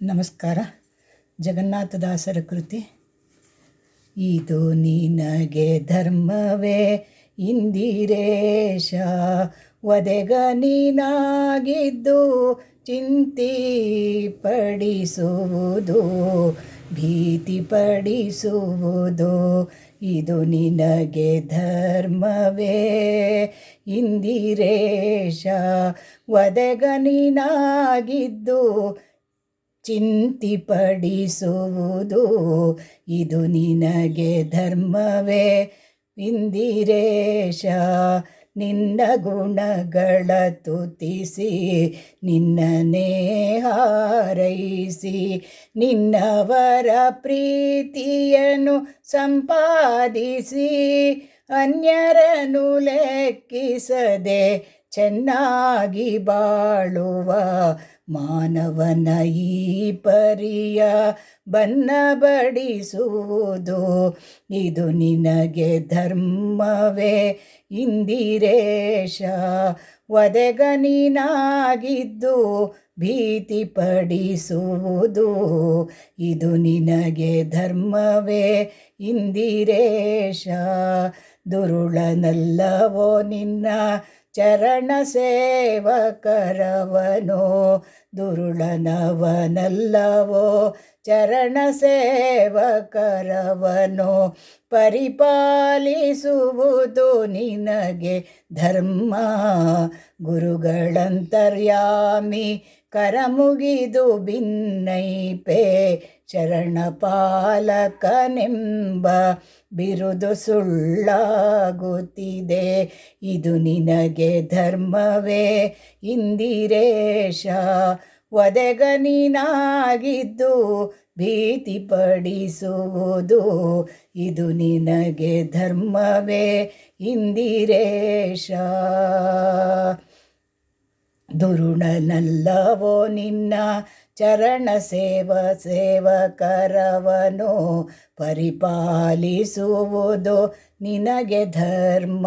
ನಮಸ್ಕಾರ. ಜಗನ್ನಾಥದಾಸರ ಕೃತಿ. ಇದು ನಿನಗೆ ಧರ್ಮವೇ ಇಂದಿರೇಶ ಒದೆಗ ನೀನಾಗಿದ್ದು ಚಿಂತಿ ಪಡಿಸುವುದು ಭೀತಿ ಪಡಿಸುವುದು ಇದು ನಿನಗೆ ಧರ್ಮವೇ ಇಂದಿರೇಶ ಒದೆಗ ನೀನಾಗಿದ್ದು ಚಿಂತಿಪಡಿಸುವುದು. ಇದು ನಿನಗೆ ಧರ್ಮವೇ. ಇಂದಿರೇಶ ನಿನ್ನ ಗುಣಗಳ ತುತಿಸಿ ನಿನ್ನನೇ ಹಾರೈಸಿ. ನಿನ್ನವರ ಪ್ರೀತಿಯನ್ನು ಸಂಪಾದಿಸಿ, ಅನ್ಯರನ್ನು ಲೆಕ್ಕಿಸದೆ ಚೆನ್ನಾಗಿ ಬಾಳುವ ಮಾನವನ ಈ ಪರಿಯ ಬನ್ನ ಬಡಿಸುವುದು ಇದು ನಿನಗೆ ಧರ್ಮವೇ. ಇಂದಿರೇಶ ವದೆಗನಿನಾಗಿದ್ದು ಭೀತಿ ಪಡಿಸುವುದು. ಇದು ನಿನಗೆ ಧರ್ಮವೇ. ಇಂದಿರೇಶ, ದುರುಳನಲ್ಲವೋ ನಿನ್ನ ಚರಣ ಸೇವಕರವನೋ ದುರುಳನವನಲ್ಲವೋ ಚರಣ ಸೇವಕರವನೋ ಪರಿಪಾಲಿಸುವುದು ನಿನಗೆ ಧರ್ಮ. ಗುರುಗಳಂತರ್ಯಾಮಿ ಕರಮುಗಿದು ಭಿನ್ನೈಪೆ ಶರಣ ಪಾಲಕನೆಂಬ ಬಿರುದು ಸುಳ್ಳಾಗುತ್ತಿದೆ. ಇದು ನಿನಗೆ ಧರ್ಮವೇ. ಇಂದಿರೇಶ ಒದೆಗನಿನಾಗಿದ್ದು ಭೀತಿ ಪಡಿಸುವುದು ಇದು ನಿನಗೆ ಧರ್ಮವೇ. ಇಂದಿರೇಶ, ದುರುಣನಲ್ಲವೋ ನಿನ್ನ ಚರಣ ಸೇವ ಸೇವಕರವನು ಪರಿಪಾಲಿಸುವುದು ನಿನಗೆ ಧರ್ಮ.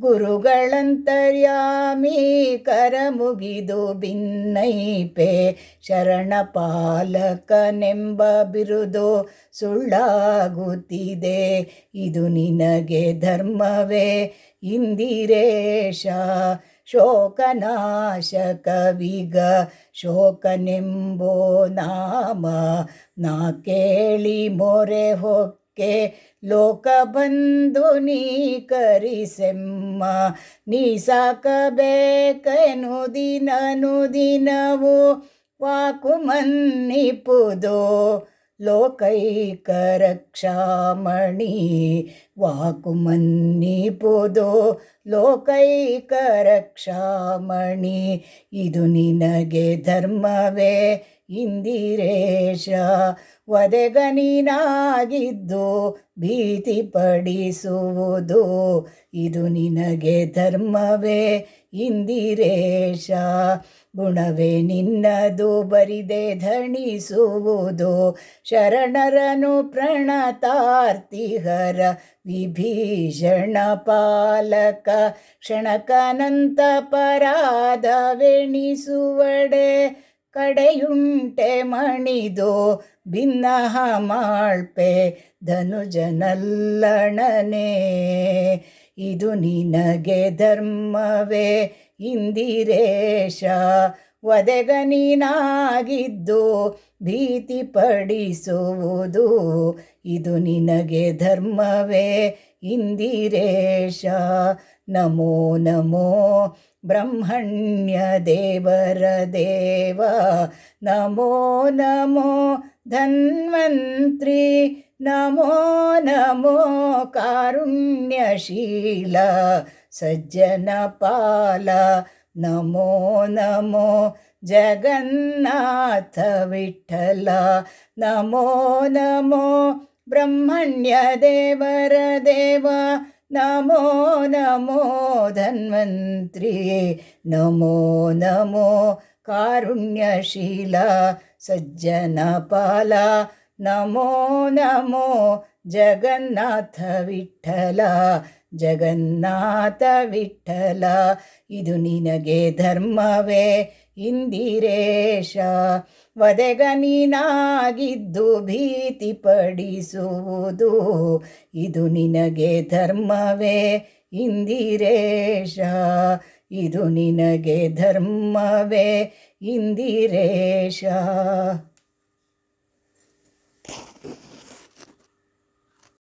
ಗುರುಗಳಂತರ್ಯಾಮಿ ಕರ ಮುಗಿದು ಭಿನ್ನೈಪೆ ಶರಣ ಪಾಲಕನೆಂಬ ಬಿರುದು ಸುಳ್ಳಾಗುತ್ತಿದೆ. ಇದು ನಿನಗೆ ಧರ್ಮವೇ ಇಂದಿರೇಶ ಶೋಕನಾಶಕವಿಗ ಶೋಕನೆಂಬೋ ನಾಮ. ನಾ ಕೇಳಿ ಮೊರೆ ಹೊಕ್ಕೆ ಲೋಕ ಬಂದು ನೀ ಕರಿಸೆಮ್ಮ. ನೀ ಸಾಕಬೇಕನು ದಿನನು ದಿನವು, ವಾಕು ಮನ್ನಿಪುದೋ. ಲೋಕೈಕ ವಾಕುಮನ್ನಿ ಪೋದೋ ಲೋಕೈಕರಕ್ಷಾಮಣಿ. ಲೋಕೈಕ ರಕ್ಷಾಮಣಿ ಇದು ನಿನಗೆ ಧರ್ಮವೇ ಇಂದಿರೇಶ ಒದೆಗ ನೀನಾಗಿದ್ದು ಭೀತಿ ಪಡಿಸುವುದು ಇದು ನಿನಗೆ ಧರ್ಮವೇ ಇಂದಿರೇಶ, ಗುಣವೇ ನಿನ್ನದು ಬರಿದೆ ಧಣಿಸುವುದು ಶರಣರನು ಪ್ರಣತಾರ್ತಿಹರ ವಿಭೀಷಣ ಪಾಲಕ, ಕ್ಷಣಕನಂತ ಪರಾಧವೆಣಿಸುವಡೆ. ಕಡೆಯುಂಟೆ ಮಣಿದು ಭಿನ್ನಹ ಮಾಳ್ಪೆ ಧನುಜನಲ್ಲಣನೆ. ಇದು ನಿನಗೆ ಧರ್ಮವೇ ಇಂದಿರೇಶ. ಒದೆಗ ನೀನಾಗಿದ್ದು ಭೀತಿ ಪಡಿಸುವುದು ಇದು ನಿನಗೆ ಧರ್ಮವೇ ಇಂದಿರೇಶ ನಮೋ ನಮೋ ಬ್ರಹ್ಮಣ್ಯ ದೇವರ ದೇವ ನಮೋ ನಮೋ ಧನ್ವಂತ್ರಿ ನಮೋ ನಮೋ ಕಾರುಣ್ಯಶೀಲ ಸಜ್ಜನ ಪಾಲ ನಮೋ ನಮೋ ಜಗನ್ನಾಥ ವಿಠಲ ನಮೋ ನಮೋ ಬ್ರಹ್ಮಣ್ಯ ದೇವರ ದೇವ ನಮೋ ನಮೋ ಧನ್ವಂತ್ರಿ ನಮೋ ನಮೋ ಕಾರುಣ್ಯಶೀಲ ಸಜ್ಜನ ಪಾಲ. ನಮೋ ನಮೋ ಜಗನ್ನಾಥ ವಿಠಲ. ಜಗನ್ನಾಥ ವಿಠಲ. ಇದು ನಿನಗೆ ಧರ್ಮವೇ. ಇಂದಿರೇಶ ನೀನಾಗಿದ್ದು ಭೀತಿ ಪಡಿಸುವುದು. ಇದು ನಿನಗೆ ಧರ್ಮವೇ ಇಂದಿರೇಶ ಇದು ನಿನಗೆ ಧರ್ಮವೇ ಇಂದಿರೇಶ.